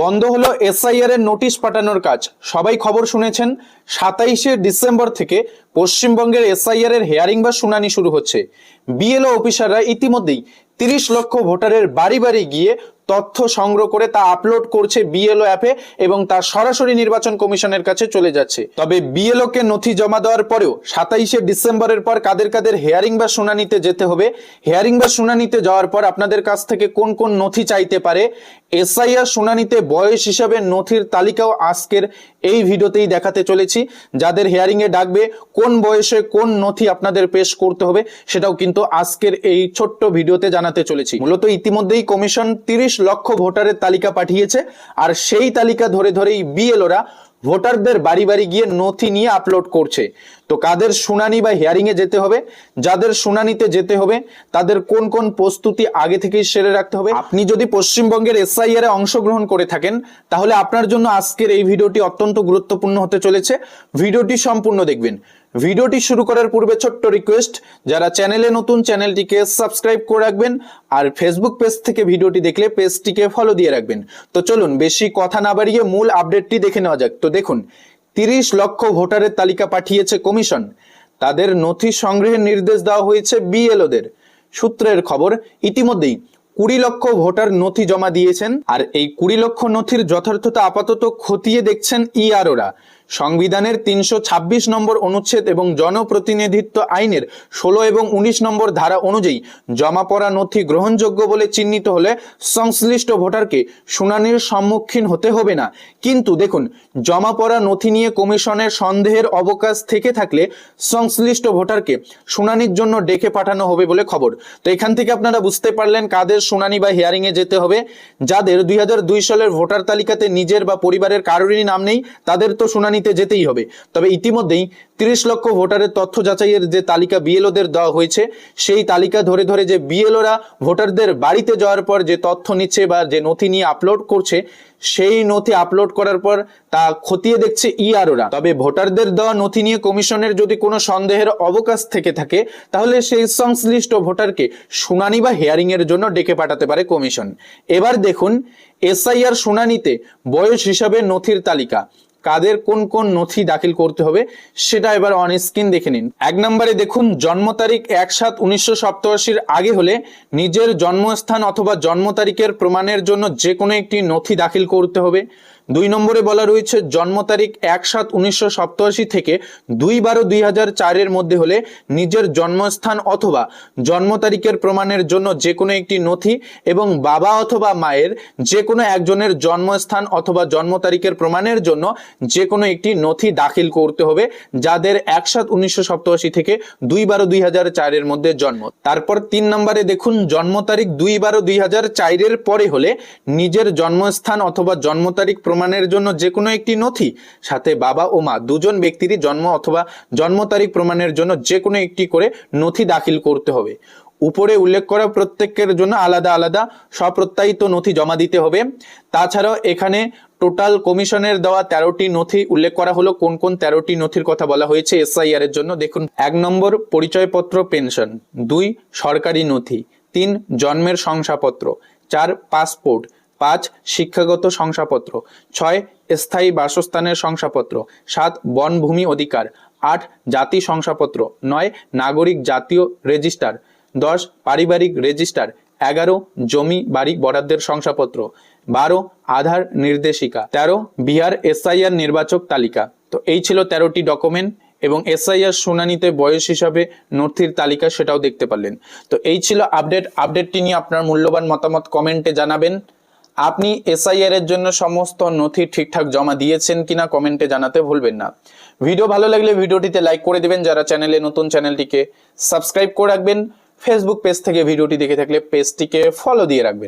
বন্ধ হলো এসআইআর এর নোটিশ পাঠানোর কাজ। সবাই খবর শুনেছেন সাতাইশে ডিসেম্বর থেকে পশ্চিমবঙ্গের এসআইআর এর হেয়ারিং বা শুনানি শুরু হচ্ছে। বিএলও অফিসাররা ইতিমধ্যেই তিরিশ লক্ষ ভোটারের বাড়ি বাড়ি গিয়ে তথ্য সংগ্রহ করে তা আপলোড করছে বিএলও অ্যাপে এবং তা সরাসরি নির্বাচন কমিশনের কাছে চলে যাচ্ছে। তবে বিএলও কে নথি জমা দেওয়ার পরেও সাতাইশে ডিসেম্বরের পর কাদের কাদের হেয়ারিং বা শুনানিতে যেতে হবে হেয়ারিং বা শুনানিতে যাওয়ার পর আপনাদের কাছ থেকে কোন কোন নথি চাইতে পারে, এসআইআর শুনানিতে বয়স হিসাবে নথির তালিকাও আজকের এই ভিডিওতেই দেখাতে চলেছি। যাদের হেয়ারিং এ ডাকবে কোন বয়সে কোন নথি আপনাদের পেশ করতে হবে সেটাও কিন্তু আজকের এই ছোট্ট ভিডিওতে জানাতে চলেছি। মূলত ইতিমধ্যেই কমিশন তিরিশ লক্ষ ভোটারের তালিকা পাঠিয়েছে, আর সেই তালিকা ধরে ধরেই বিএলওরা ভোটারদের বাড়ি বাড়ি গিয়ে নথি নিয়ে আপলোড করছে। তো কাদের শুনানি বা হিয়ারিং এ যেতে হবে? যাদের শুনানিতে যেতে হবে, তাদের কোন কোন প্রস্তুতি আগে থেকেই সেরে রাখতে হবে? আপনি যদি পশ্চিমবঙ্গের এসআইআর এ অংশগ্রহণ করে থাকেন, তাহলে আপনার জন্য আজকের এই ভিডিওটি অত্যন্ত গুরুত্বপূর্ণ হতে চলেছে। ভিডিওটি সম্পূর্ণ দেখবেন। ভিডিওটি শুরু করার পূর্বে ছোট্ট রিকোয়েস্ট যারা চ্যানেলে নতুন চ্যানেলটিকে সাবস্ক্রাইব করে রাখবেন আর ফেসবুক পেজ থেকে ভিডিওটি দেখলে পেজটিকে ফলো দিয়ে রাখবেন। তো চলুন, বেশি কথা না বাড়িয়ে মূল আপডেটটি দেখে নেওয়া যাক। তো দেখুন, তিরিশ লক্ষ ভোটারের তালিকা পাঠিয়েছে কমিশন। তাদের নথি সংগ্রহের নির্দেশ দেওয়া হয়েছে বিএলওদের। সূত্রের খবর, ইতিমধ্যেই কুড়ি লক্ষ ভোটার নথি জমা দিয়েছেন, আর এই কুড়ি লক্ষ নথির যথার্থতা আপাতত খতিয়ে দেখছেন ইআরওরা সংবিধানের তিনশো ছাব্বিশ নম্বর অনুচ্ছেদ এবং জনপ্রতিনিধিত্ব আইনের ষোলো এবং উনিশ নম্বর ধারা অনুযায়ী জমা পড়া নথি গ্রহণযোগ্য বলে চিহ্নিত হলে সংশ্লিষ্ট ভোটারকে শুনানির সম্মুখীন হতে হবে না। কিন্তু দেখুন, জমা পড়া নথি নিয়ে কমিশনের সন্দেহের অবকাশ থেকে থাকলে সংশ্লিষ্ট ভোটারকে শুনানির জন্য ডেকে পাঠানো হবে বলে খবর। তো এখান থেকে আপনারা বুঝতে পারলেন কাদের শুনানি বা হিয়ারিং এ যেতে হবে। যাদের দুই হাজার দুই সালের ভোটার তালিকাতে নিজের বা পরিবারের কারোরই নাম নেই, তাদের তো শুনানিতে যেতেই হবে। তবে ইতিমধ্যেই তিরিশ লক্ষ ভোটারের তথ্য যাচাইয়ের যে তালিকা বিএলওদের দেওয়া হয়েছে, সেই তালিকা ধরে ধরে যে বিএলওরা ভোটারদের বাড়িতে যাওয়ার পর যে তথ্য নিচ্ছে বা যে নথি নিয়ে আপলোড করছে, সেই নথি আপলোড করার পর তা খতিয়ে দেখছে ইআরওরা। তবে ভোটারদের দেওয়া নথি নিয়ে কমিশনের যদি কোনো সন্দেহের অবকাশ থেকে থাকে, তাহলে সেই সংশ্লিষ্ট ভোটারকে শুনানি বা হিয়ারিং এর জন্য ডেকে পাঠাতে পারে কমিশন। এবার দেখুন, এসআইআর শুনানিতে বয়স হিসাবে নথির তালিকা। কাদের কোন কোন নথি দাখিল করতে হবে সেটা এবার অন স্ক্রিন দেখে নিন। এক নম্বরে দেখুন, জন্ম তারিখ এক সাত উনিশশো সপ্তাশির আগে হলে নিজের জন্মস্থান অথবা জন্ম তারিখের প্রমাণের জন্য যে কোনো একটি নথি দাখিল করতে হবে। দুই নম্বরে বলা রয়েছে, জন্ম তারিখ এক সাত উনিশশো থেকে দুই বারো দুই হাজার চারের মধ্যে হলে নিজের জন্মস্থান অথবা জন্ম তারিখের প্রমাণের জন্য যে কোনো একটি নথি এবং বাবা অথবা মায়ের যে কোনো একজনের জন্মস্থান অথবা জন্ম তারিখের প্রমাণের জন্য যে কোনো একটি নথি দাখিল করতে হবে, যাদের এক সাত উনিশশো থেকে দুই বারো দুই হাজার চারের মধ্যে জন্ম। তারপর তিন নম্বরে দেখুন, জন্ম তারিখ দুই বারো দুই হাজার চারের পরে হলে নিজের জন্মস্থান অথবা জন্ম তারিখ প্রমাণের জন্য যে কোনো একটি নথি, সাথে বাবা ও মা, দুজন ব্যক্তিরই জন্ম অথবা জন্ম তারিখ প্রমাণের জন্য যে কোনো একটি করে নথি দাখিল করতে হবে। উপরে উল্লেখ করা প্রত্যেকের জন্য আলাদা আলাদা স্বপ্রত্যায়িত নথি জমা দিতে হবে। তাছাড়াও এখানে টোটাল কমিশনের দেওয়া তেরোটি নথি উল্লেখ করা হলো। কোন কোন তেরোটি নথির কথা বলা হয়েছে এসআইআর এর জন্য দেখুন। এক নম্বর, পরিচয়পত্র, পেনশন। দুই, সরকারি নথি। তিন, জন্মের শংসাপত্র। চার, পাসপোর্ট। পাঁচ, শিক্ষাগত শংসাপত্র। ছয়, স্থায়ী বাসস্থানের শংসাপত্র। সাত, বনভূমি অধিকার। আট, জাতি শংসাপত্র। নয়, নাগরিক জাতীয় রেজিস্টার। দশ, পারিবারিক রেজিস্টার। এগারো, জমি, বাড়ি, বরাদ্দের শংসাপত্র। বারো, আধার নির্দেশিকা। তেরো, বিহার এসআইআর নির্বাচক তালিকা। তো এই ছিল তেরোটি ডকুমেন্ট এবং এসআইআর শুনানিতে বয়স হিসাবে নথির তালিকা সেটাও দেখতে পারলেন। তো এই ছিল আপডেট। আপডেটটি নিয়ে আপনার মূল্যবান মতামত কমেন্টে জানাবেন। আপনি এসআইআর এর জন্য সমস্ত নথি ঠিকঠাক জমা দিয়েছেন কিনা কমেন্টে জানাতে ভুলবেন না। ভিডিও ভালো লাগলে ভিডিওটিতে লাইক করে দেবেন। যারা চ্যানেলে নতুন চ্যানেলটিকে সাবস্ক্রাইব করে রাখবেন। ফেসবুক পেজ থেকে ভিডিওটি দেখে থাকলে পেজটিকে ফলো দিয়ে রাখবেন।